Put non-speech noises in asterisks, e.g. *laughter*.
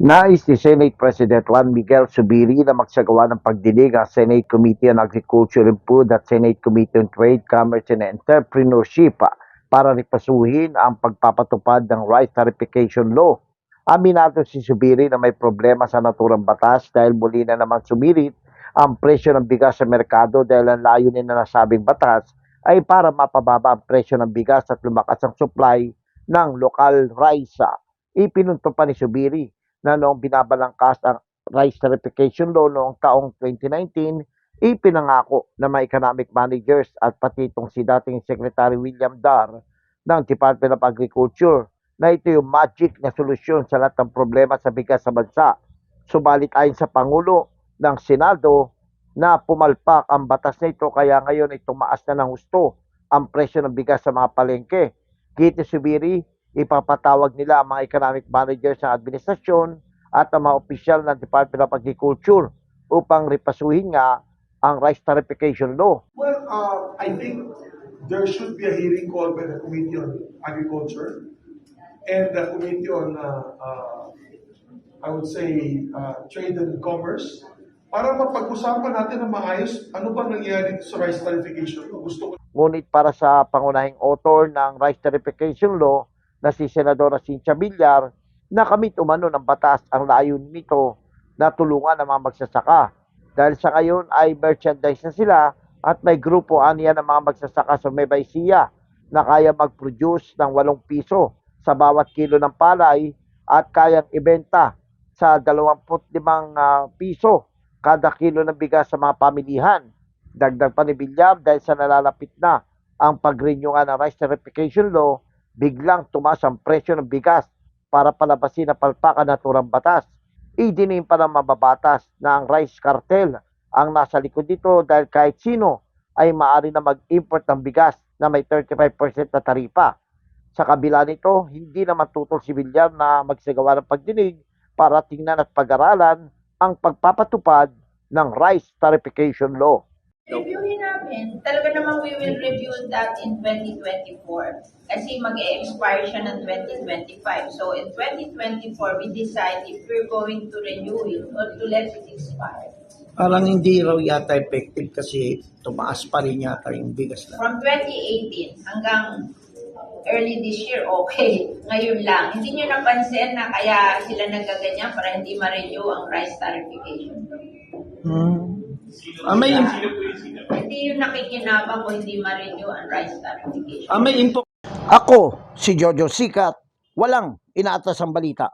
Nais ni Senate President Juan Miguel Subiri na magsagawa ng pagdinig ang Senate Committee on Agriculture and Food at Senate Committee on Trade, Commerce and Entrepreneurship para ripasuhin ang pagpapatupad ng Rice Tarification Law. Aminado si Subiri na may problema sa naturang batas dahil muli na naman sumirit ang presyo ng bigas sa merkado dahil ang layunin na nasabing batas ay para mapababa ang presyo ng bigas at lumakas ang supply ng lokal rice. Ipinunto pa ni Subiri na noong binabalangkas ang Rice Tarification Law noong taong 2019, ipinangako ng mga economic managers at pati itong si dating Secretary William Dar ng Department of Agriculture na ito yung magic na solusyon sa lahat ng problema sa bigas sa bansa. Subalit ayon sa Pangulo ng Senado na pumalpak ang batas na ito kaya ngayon ay tumaas na ng husto ang presyo ng bigas sa mga palengke. Kiti Subiri, ipapatawag nila ang mga economic managers ng administrasyon at ang mga opisyal ng Department of Agriculture upang ripasuhin nga ang rice tarification law. Well, uh, I think there should be a hearing called by the Committee on Agriculture and the Committee on, uh, uh, I would say, uh, Trade and Commerce para mapag-usapan natin ng maayos ano ba nangyayari sa rice tarification. Gusto ko Ngunit para sa pangunahing author ng rice tarification law na si Senadora Cynthia Villar, nakamit umano ng batas ang layunin nito na tulungan ang mga magsasaka. Dahil sa ngayon ay merchandise na sila at may grupo aniya ng mga magsasaka sa Ecija na kaya mag-produce ng 8 piso sa bawat kilo ng palay at kayang ibenta sa 25 ah, piso kada kilo ng bigas sa mga pamilihan. Dagdag pa ni Villar dahil sa nalalapit na ang pag-renew ng rice tarification law, biglang tumaas ang presyo ng bigas para palabasin na palpakan na turang batas. Idinim pa ng mababatas na ang rice cartel ang nasa likod nito dahil kahit sino ay maaari na mag-import ng bigas na may 35% na taripa. Sa kabila nito, hindi naman tutol si Villar na magsagawa ng pagdinig para tingnan at pag-aralan ang pagpapatupad ng rice tarification law. Reviewin namin. Talaga naman we will review that in 2024. Kasi mag-expire siya ng 2025. So in 2024, we decide if we're going to renew it or to let it expire. Parang hindi raw yata effective kasi tumaas pa rin yata yung bigas na. From 2018 hanggang early this year, okay. *laughs* Ngayon lang. Hindi nyo napansin na kaya sila nagaganyan para hindi ma-renew ang rice tarification. Hmm. Ah, may, Hindi yung nakikinabang kung hindi ma-renew ang rice tarification. ah, may info Ako, si Jojo Sikat, walang inaatas ang balita.